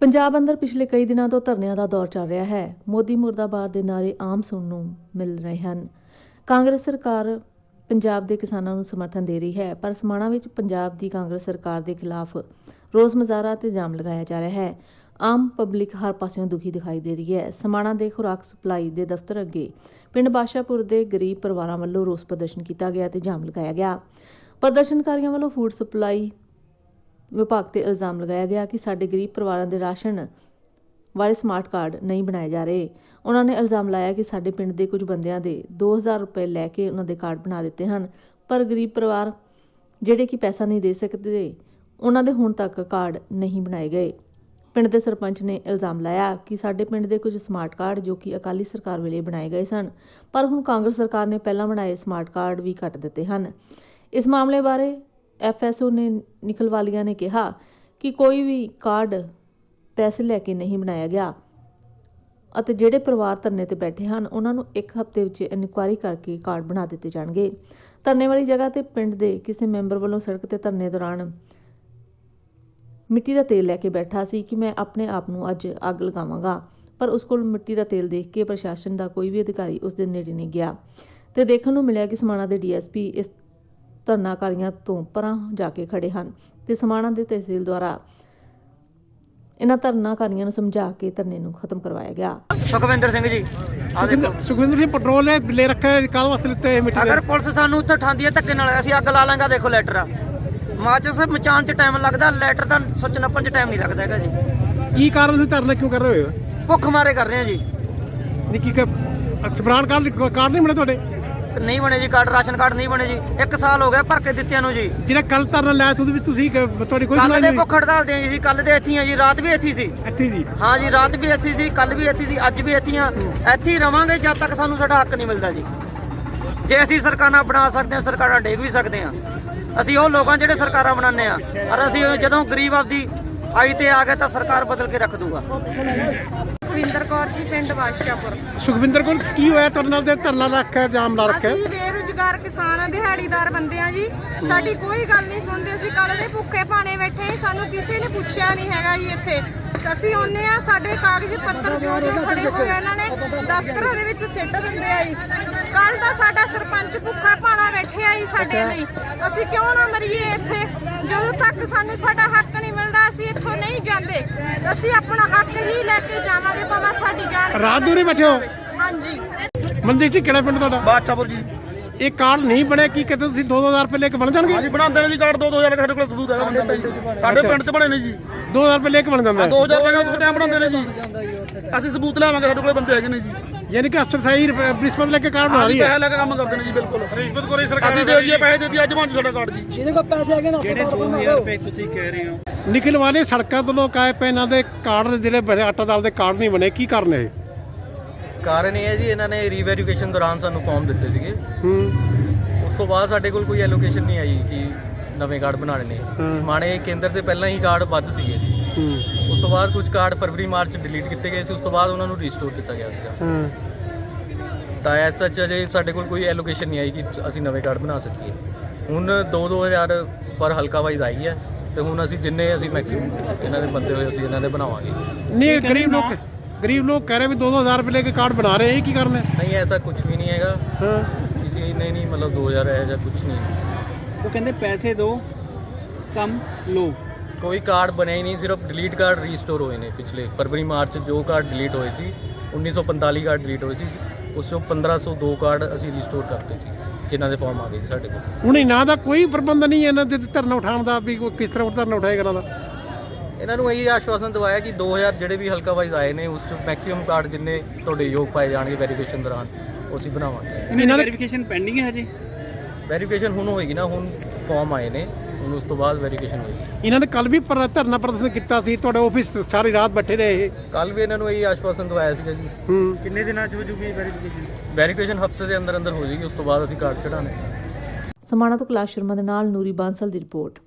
ਪੰਜਾਬ ਅੰਦਰ ਪਿਛਲੇ ਕਈ ਦਿਨਾਂ ਤੋਂ ਧਰਨਿਆਂ ਦਾ ਦੌਰ ਚੱਲ ਰਿਹਾ ਹੈ। ਮੋਦੀ ਮੁਰਦਾਬਾਦ ਦੇ ਨਾਰੇ ਆਮ ਸੁਣਨ ਨੂੰ ਮਿਲ ਰਹੇ ਹਨ। ਕਾਂਗਰਸ ਸਰਕਾਰ ਪੰਜਾਬ ਦੇ ਕਿਸਾਨਾਂ ਨੂੰ ਸਮਰਥਨ ਦੇ ਰਹੀ ਹੈ, ਪਰ ਸਮਾਣਾ ਵਿੱਚ ਪੰਜਾਬ ਦੀ ਕਾਂਗਰਸ ਸਰਕਾਰ ਦੇ ਖਿਲਾਫ ਰੋਸ ਮੁਜ਼ਾਹਰਾ ਤੇ ਜਾਮ ਲਗਾਇਆ ਜਾ ਰਿਹਾ ਹੈ। ਆਮ ਪਬਲਿਕ ਹਰ ਪਾਸਿਓਂ ਦੁਖੀ ਦਿਖਾਈ ਦੇ ਰਹੀ ਹੈ। ਸਮਾਣਾ ਦੇ ਖੁਰਾਕ ਸਪਲਾਈ ਦੇ ਦਫ਼ਤਰ ਅੱਗੇ ਪਿੰਡ ਬਾਸ਼ਾਪੁਰ ਦੇ ਗਰੀਬ ਪਰਿਵਾਰਾਂ ਵੱਲੋਂ ਰੋਸ ਪ੍ਰਦਰਸ਼ਨ ਕੀਤਾ ਗਿਆ ਤੇ ਜਾਮ ਲਗਾਇਆ ਗਿਆ। ਪ੍ਰਦਰਸ਼ਨਕਾਰੀਆਂ ਵੱਲੋਂ ਫੂਡ ਸਪਲਾਈ ਵਿਭਾਗ ਤੇ ਇਲਜ਼ਾਮ ਲਗਾਇਆ ਗਿਆ ਕਿ ਸਾਡੇ ਗਰੀਬ ਪਰਿਵਾਰਾਂ ਦੇ ਰਾਸ਼ਨ ਵਾਲੇ ਸਮਾਰਟ ਕਾਰਡ ਨਹੀਂ ਬਣਾਏ ਜਾ ਰਹੇ। ਉਹਨਾਂ ਨੇ ਇਲਜ਼ਾਮ ਲਾਇਆ ਕਿ ਸਾਡੇ ਪਿੰਡ ਦੇ ਕੁਝ ਬੰਦਿਆਂ ਦੇ ਦੋ ਹਜ਼ਾਰ ਰੁਪਏ ਲੈ ਕੇ ਉਹਨਾਂ ਦੇ ਕਾਰਡ ਬਣਾ ਦਿੱਤੇ ਹਨ। ਪਰ ਗਰੀਬ ਪਰਿਵਾਰ ਜਿਹੜੇ ਕਿ ਪੈਸਾ ਨਹੀਂ ਦੇ ਸਕਦੇ, ਉਹਨਾਂ ਦੇ ਹੁਣ ਤੱਕ ਕਾਰਡ ਨਹੀਂ ਬਣਾਏ ਗਏ। ਪਿੰਡ ਦੇ ਸਰਪੰਚ ਨੇ ਇਲਜ਼ਾਮ ਲਾਇਆ ਕਿ ਸਾਡੇ ਪਿੰਡ ਦੇ ਕੁਝ ਸਮਾਰਟ ਕਾਰਡ ਜੋ ਕਿ ਅਕਾਲੀ ਸਰਕਾਰ ਵੇਲੇ ਬਣਾਏ ਗਏ ਸਨ, ਪਰ ਹੁਣ ਕਾਂਗਰਸ ਸਰਕਾਰ ਨੇ ਪਹਿਲਾਂ ਬਣਾਏ ਸਮਾਰਟ ਕਾਰਡ ਵੀ ਕੱਟ ਦਿੱਤੇ ਹਨ। ਇਸ ਮਾਮਲੇ ਬਾਰੇ ਐਫ ਐਸ ਓ ਨੇ ਨਿਕਲਵਾਲੀਆ ਨੇ ਕਿਹਾ ਕਿ ਕੋਈ ਵੀ ਕਾਰਡ ਪੈਸੇ ਲੈ ਕੇ ਨਹੀਂ ਬਣਾਇਆ ਗਿਆ। ਅਤੇ ਜਿਹੜੇ ਪਰਿਵਾਰ ਧਰਨੇ ਤੇ ਬੈਠੇ ਹਨ, ਉਹਨਾਂ ਨੂੰ ਇੱਕ ਹਫ਼ਤੇ ਵਿੱਚ ਇਨਕੁਆਇਰੀ ਕਰਕੇ ਕਾਰਡ ਬਣਾ ਦਿੱਤੇ ਜਾਣਗੇ। ਧਰਨੇ ਵਾਲੀ ਜਗ੍ਹਾ ਤੇ ਪਿੰਡ ਦੇ ਕਿਸੇ ਮੈਂਬਰ ਵੱਲੋਂ ਸੜਕ ਤੇ ਧਰਨੇ ਦੌਰਾਨ ਮਿੱਟੀ ਦਾ ਤੇਲ ਲੈ ਕੇ ਬੈਠਾ ਸੀ ਕਿ ਮੈਂ ਆਪਣੇ ਆਪ ਨੂੰ ਅੱਜ ਅੱਗ ਲਗਾਵਾਂਗਾ, ਪਰ ਉਸ ਕੋਲ ਮਿੱਟੀ ਦਾ ਤੇਲ ਦੇਖ ਕੇ ਪ੍ਰਸ਼ਾਸਨ ਦਾ ਕੋਈ ਵੀ ਅਧਿਕਾਰੀ ਉਸ ਦੇ ਨੇੜੇ ਨਹੀਂ ਗਿਆ। ਤੇ ਦੇਖਣ ਨੂੰ ਮਿਲਿਆ ਕਿ ਸਮਾਣਾ ਦੇ ਡੀਐਸਪੀ ਇਸ ਧਰਨਾਕਾਰੀਆਂ ਤੋਂ ਪਰਾਂ ਜਾ ਕੇ ਖੜੇ ਹਨ ਤੇ ਸਮਾਣਾ ਦੇ ਤਹਿਸੀਲ ਦੁਆਰਾ ਇਹਨਾਂ ਧਰਨਾਕਾਰੀਆਂ ਨੂੰ ਸਮਝਾ ਕੇ ਧਰਨੇ ਨੂੰ ਖਤਮ ਕਰਵਾਇਆ ਗਿਆ। ਸੁਖਵਿੰਦਰ ਸਿੰਘ ਜੀ ਆ ਦੇਖੋ। ਸੁਖਵਿੰਦਰ ਸਿੰਘ ਪੈਟਰੋਲ ਨੇ ਲੈ ਰੱਖਿਆ ਹੈ, ਕਾਹਦੇ ਵਾਸਤੇ ਲਿੱਤੇ ਇਹ ਮਿੱਟੀ ਅਗਰ ਪੁਲਿਸ ਸਾਨੂੰ ਉੱਥੇ ਠਾਂਦੀ ਹੈ ਧੱਕੇ ਨਾਲ ਅਸੀਂ ਅੱਗ ਲਾ ਲਾਂਗਾ ਦੇਖੋ ਲੈਟਰ ਆ। ਮਾਚਸ ਮਚਾਨ ਚ ਟਾਈਮ ਲੱਗਦਾ ਲੈਟਰ ਤਾਂ ਸੁੱਚ ਨੱਪਣ ਚ ਟਾਈਮ ਨਹੀਂ ਲੱਗਦਾ ਹੈਗਾ ਜੀ। ਕੀ ਕਾਰਨ ਤੁਸੀਂ ਧਰਨਾ ਕਿਉਂ ਕਰ ਰਹੇ ਹੋ? ਭੁੱਖ ਮਾਰੇ ਕਰ ਰਹੇ ਆ ਜੀ। ਨਹੀਂ ਕੀ ਕਾਰਡ ਕਾਰਡ ਨਹੀਂ ਬਣੇ ਤੁਹਾਡੇ? ਨਹੀਂ ਬਣੇ ਜੀ ਕਾਰਡ ਰਾਸ਼ਨ ਕਾਰਡ ਨਹੀਂ ਬਣੇ ਜੀ। ਇੱਕ ਸਾਲ ਹੋ ਗਿਆ ਭਰ ਕੇ ਦਿੱਤਿਆਂ ਨੂੰ ਜੀ। ਜਿਹੜਾ ਕੱਲ ਧਰਨਾ ਲਾਇਆ ਸੀ ਉਹਦੇ ਵਿੱਚ ਤੁਸੀਂ ਕ- ਤੁਹਾਡੀ ਕੋਈ ਕੱਲ ਸੁਣਾਈ ਦੇ ਨਹੀਂ। ਭੁੱਖ ਹੜਤਾਲ ਦੇ ਜੀ ਕੱਲ ਦੇ ਇੱਥੇ ਹੀ ਆ ਜੀ ਰਾਤ ਵੀ ਇੱਥੇ ਹੀ ਸੀ। ਇੱਥੇ ਜੀ। ਹਾਂ ਜੀ ਰਾਤ ਵੀ ਇੱਥੇ ਸੀ ਕੱਲ ਵੀ ਇੱਥੇ ਸੀ ਅੱਜ ਵੀ ਇੱਥੇ ਹੀ ਆ। ਇੱਥੇ ਹੀ ਰਵਾਂਗੇ ਜਦ ਤੱਕ ਸਾਨੂੰ ਸਾਡਾ ਹੱਕ ਨਹੀਂ ਮਿਲਦਾ ਜੀ। ਜੇ ਅਸੀਂ ਸਰਕਾਰਾਂ ਬਣਾ ਸਕਦੇ ਹਾਂ ਸਰਕਾਰਾਂ ਡੇਗ ਵੀ ਸਕਦੇ ਹਾਂ ਅਸੀਂ ਉਹ ਲੋਕਾਂ ਜਿਹੜੇ ਸਰਕਾਰਾਂ ਬਣਾਉਂਦੇ ਆ ਔਰ ਅਸੀਂ ਜਦੋਂ ਗਰੀਬ ਆਪਦੀ ਆਈ ਤੇ ਆ ਗਏ ਤਾਂ ਸਰਕਾਰ ਬਦਲ ਕੇ ਰੱਖ ਦੂਗਾ। ਰਵਿੰਦਰ ਕੌਰ ਜੀ ਪਿੰਡ ਬਾਦਸ਼ਾਹਪੁਰ। ਸੁਖਵਿੰਦਰ ਕੋਲ ਕੀ ਹੋਇਆ ਤੁਹਾਡੇ ਨਾਲ ਤੇ ਧਰਨਾ ਰੱਖਿਆ ਜਾਮ ਲਾ ਰੱਖਿਆ? ਅਸੀਂ ਬੇਰੁਜ਼ਗਾਰ ਕਿਸਾਨ ਆ ਦਿਹਾੜੀਦਾਰ ਬੰਦੇ ਆ ਜੀ। ਸਾਡੀ ਕੋਈ ਗੱਲ ਨਹੀਂ ਸੁਣਦੇ ਅਸੀਂ ਕੱਲ ਦੇ ਭੁੱਖੇ ਪਾਣੇ ਬੈਠੇ ਸਾਨੂੰ ਕਿਸੇ ਨੇ ਪੁੱਛਿਆ ਨਹੀਂ ਹੈਗਾ ਜੀ ਇੱਥੇ। ਅਸੀਂ ਆਉਂਦੇ ਆ ਸਾਡੇ ਕਾਗਜ਼ ਪੱਤਰ ਜੋ ਜੋ ਫੜੇ ਹੋਏ ਆ ਇਹਨਾਂ ਨੇ ਦਫ਼ਤਰਾਂ ਦੇ ਵਿੱਚ ਸਿੱਟ ਦਿੰਦੇ ਆ ਜੀ। ਕੱਲ ਦਾ ਸਾਡਾ ਸਰਪੰਚ ਭੁੱਖਾ ਪਾਣਾ ਬੈਠੇ ਆ ਜੀ ਸਾਡੇ ਲਈ। ਅਸੀਂ ਕਿਉਂ ਨਾ ਮਰੀਏ ਇੱਥੇ? ਤੱਕ ਸਾਨੂੰ ਸਾਡਾ ਹੱਕ ਨਹੀਂ ਮਿਲਦਾ ਅਸੀਂ ਇੱਥੋਂ ਨਹੀਂ ਜਾਂਦੇ। ਅਸੀਂ ਆਪਣਾ ਹੱਕ ਹੀ ਲੈ ਕੇ ਜਾਵਾਂਗੇ ਭਾਵੇਂ ਸਾਡੀ ਜਾਨ ਰਾਤ ਦੂਰੇ ਬੈਠੇ ਹੋ? ਹਾਂਜੀ। ਮਨਜੀਤ ਸਿੰਘ ਕਿਹੜਾ ਪਿੰਡ ਤੁਹਾਡਾ? ਬਾਦਸ਼ਾਹਪੁਰ ਜੀ। ਇਹ ਕਾਰਡ ਨਹੀਂ ਬਣਿਆ ਕੀ ਕਹਿੰਦੇ ਤੁਸੀਂ 2-2000 ਰੁਪਏ ਲੈ ਕੇ ਬਣ ਜਾਣਗੇ? ਹਾਂਜੀ ਬਣਾਉਂਦੇ ਨੇ ਜੀ ਕਾਰਡ 2000 ਸਾਡੇ ਕੋਲ ਸਬੂਤ ਹੈਗਾ ਸਾਡੇ ਪਿੰਡ 'ਚ ਬਣੇ ਨੇ ਜੀ। 2000 ਰੁਪਏ ਲੈ ਕੇ ਬਣ ਜਾਂਦਾ ਹੈ 2000 ਰੁਪਏ ਦਾ ਟਾਈਮ ਬਣਾਉਂਦੇ ਨੇ ਜੀ। ਅਸੀਂ ਸਬੂਤ ਲਿਆਵਾਂਗੇ ਸਾਡੇ ਕੋਲ ਬੰਦੇ ਹੈਗੇ ਨੇ ਜੀ। ਯਾਨੀ ਕਿ ਅਫਸਰ ਸਹੀ ਰਿਸ਼ਵਤ ਲੈ ਕੇ ਕਾਰਡ ਬਣਾ ਹਾਂਜੀ ਰਹੀ ਹੈ। ਪੈਸੇ ਲੈ ਕੇ ਕੰਮ ਕਰਦੇ ਨੇ ਜੀ ਬਿਲਕੁਲ। ਰਿਸ਼ਵਤ ਕੋਰੀ ਸਰਕਾਰ ਅਸੀਂ ਦੇ ਦਈਏ ਪੈਸੇ ਦੇ ਦਈਏ ਅੱਜ ਬਣ ਸਾਡਾ ਕਾਰਡ ਜੀ। ਨਿਖਿਲ ਵਾਲੇ ਸੜਕਾਂ ਤੋਂ ਲੋਕ ਆਏ ਪਏ ਇਹਨਾਂ ਦੇ ਕਾਰਡ ਦੇ ਜਿਹੜੇ ਬਣੇ ਆਟਾ ਦਾਲ ਦੇ ਕਾਰਡ ਨਹੀਂ ਬਣੇ ਕੀ ਕਾਰਨ ਹੈ ਕਾਰਨ ਇਹ ਹੈ ਜੀ ਇਹਨਾਂ ਨੇ ਰੀਵੈਰੀਫਿਕੇਸ਼ਨ ਦੌਰਾਨ ਸਾਨੂੰ ਫਾਰਮ ਦਿੱਤੇ ਸੀਗੇ। ਹੂੰ। ਉਸ ਤੋਂ ਬਾਅਦ ਸਾਡੇ ਕੋਲ ਕੋਈ ਐਲੋਕੇਸ਼ਨ ਨਹੀਂ ਆਈ ਕਿ ਨਵੇਂ ਕਾਰਡ ਬਣਾਉਣੇ ਨੇ ਸਮਾਣੇ ਕੇਂਦਰ ਤੇ ਪਹਿਲਾਂ ਹੀ ਕਾਰਡ ਵੱਧ ਸੀਗੇ। ਹੂੰ। ਉਸ ਤੋਂ ਬਾਅਦ ਕੁਝ ਕਾਰਡ ਫਰਵਰੀ ਮਾਰਚ ਡਿਲੀਟ ਕੀਤੇ ਗਏ ਸੀ ਉਸ ਤੋਂ ਬਾਅਦ ਉਹਨਾਂ ਨੂੰ ਰੀਸਟੋਰ ਕੀਤਾ ਗਿਆ ਸੀਗਾ। ਹਾਂ। ਤਾਂ ਐਸ ਸੱਚ ਅਜੇ ਸਾਡੇ ਕੋਲ ਕੋਈ ਐਲੋਕੇਸ਼ਨ ਨਹੀਂ ਆਈ ਕਿ ਅਸੀਂ ਨਵੇਂ ਕਾਰਡ ਬਣਾ ਸਕੀਏ। ਹੁਣ 2-2000 ਪਰ ਹਲਕਾ ਵਾਈਜ਼ ਆਈ ਹੈ ਤੇ ਹੁਣ ਅਸੀਂ ਜਿੰਨੇ ਅਸੀਂ ਮੈਕਸਿਮਮ ਇਹਨਾਂ ਦੇ ਬੰਦੇ ਹੋਏ ਅਸੀਂ ਇਹਨਾਂ ਦੇ ਬਣਾਵਾਂਗੇ। ਨਹੀਂ ਗਰੀਬ ਲੋਕ ਗਰੀਬ ਲੋਕ ਕਹਿ ਰਹੇ ਵੀ 2-2000 ਰੁਪਏ ਲੈ ਕੇ ਕਾਰਡ ਬਣਾ ਰਹੇ ਇਹ ਕੀ ਕਰਨ ਹੈ? ਨਹੀਂ ਐਸਾ ਕੁਝ ਵੀ ਨਹੀਂ ਹੈਗਾ। ਹਾਂ। ਕਿਸੇ ਨੇ ਨਹੀਂ ਮਤਲਬ 2000 ਹੈ ਜਾਂ ਕੁਝ ਨਹੀਂ। ਉਹ ਕਹਿੰਦੇ ਪੈਸੇ ਦਿਓ ਕੰਮ ਲੋ। ਕੋਈ ਕਾਰਡ ਬਣਿਆ ਹੀ ਨਹੀਂ ਸਿਰਫ ਡਿਲੀਟ ਕਾਰਡ ਰੀਸਟੋਰ ਹੋਏ ਨੇ ਪਿਛਲੇ ਫਰਵਰੀ ਮਾਰਚ ਜੋ ਕਾਰਡ ਡਿਲੀਟ ਹੋਏ ਸੀ 1945 ਕਾਰਡ ਡਿਲੀਟ ਹੋਏ ਸੀ ਉਸ ਚੋਂ 1502 ਕਾਰਡ ਅਸੀਂ ਰੀਸਟੋਰ ਕਰਤੇ ਸੀ ਜਿਨ੍ਹਾਂ ਦੇ ਫਾਰਮ ਆ ਗਏ ਸਾਡੇ ਕੋਲ। ਹੁਣ ਇਹਨਾਂ ਦਾ ਕੋਈ ਪ੍ਰਬੰਧ ਨਹੀਂ ਹੈ ਇਹਨਾਂ ਦੇ ਧਰਨਾ ਉਠਾਉਣ ਦਾ ਵੀ ਕੋਈ ਕਿਸ ਤਰ੍ਹਾਂ ਧਰਨਾ ਉਠਾਏਗਾ ਇਹਨਾਂ ਦਾ? ਇਹਨਾਂ ਨੂੰ ਇਹੀ ਆਸ਼ਵਾਸਨ ਦਵਾਇਆ ਕਿ 2000 ਜਿਹੜੇ ਵੀ ਹਲਕਾ ਵਾਈਜ਼ ਆਏ ਨੇ ਉਸ ਚੋਂ ਮੈਕਸਿਮਮ ਕਾਰਡ ਜਿੰਨੇ ਤੁਹਾਡੇ ਯੋਗ ਪਾਏ ਜਾਣਗੇ ਵੈਰੀਫਿਕੇਸ਼ਨ ਦੌਰਾਨ ਉਹ ਅਸੀਂ ਬਣਾਵਾਂਗੇ। ਇਹਨਾਂ ਦੀ ਵੈਰੀਫਿਕੇਸ਼ਨ ਪੈਂਡਿੰਗ ਹੈ ਹਜੇ? ਵੈਰੀਫਿਕੇਸ਼ਨ ਹੁਣ ਹੋਏਗੀ ਨਾ ਹੁਣ ਫਾਰਮ ਆਏ ਨੇ। ਹੁਣ ਉਸ ਤੋਂ ਬਾਅਦ ਵੈਰੀਫਿਕੇਸ਼ਨ ਹੋਏਗੀ। ਇਹਨਾਂ ਨੇ ਕੱਲ ਵੀ ਪਰ ਧਰਨਾ ਪ੍ਰਦਰਸ਼ਨ ਕੀਤਾ ਸੀ ਤੁਹਾਡੇ ਆਫਿਸ ਸਾਰੀ ਰਾਤ ਬੈਠੇ ਰਹੇ ਇਹ। ਕੱਲ ਵੀ ਇਹਨਾਂ ਨੂੰ ਇਹੀ ਆਸ਼ਵਾਸਨ ਦਵਾਇਆ ਸੀਗਾ ਜੀ। ਹੂੰ। ਕਿੰਨੇ ਦਿਨਾਂ 'ਚ ਹੋ ਜੂਗੀ ਵੈਰੀਫਿਕੇਸ਼ਨ ਵੈਰੀਫਿਕੇਸ਼ਨ ਹਫ਼ਤੇ ਦੇ ਅੰਦਰ ਅੰਦਰ ਹੋ ਜਾਏਗੀ ਉਸ ਤੋਂ ਬਾਅਦ ਅਸੀਂ ਕਾਰਡ ਚੜਾਣੇ ਸਮਾਣਾ ਤੋਂ ਕੈਲਾਸ਼ ਸ਼ਰਮਾ ਦੇ ਨਾਲ ਨੂਰੀ ਬਾਂਸਲ ਦੀ ਰਿਪੋਰਟ।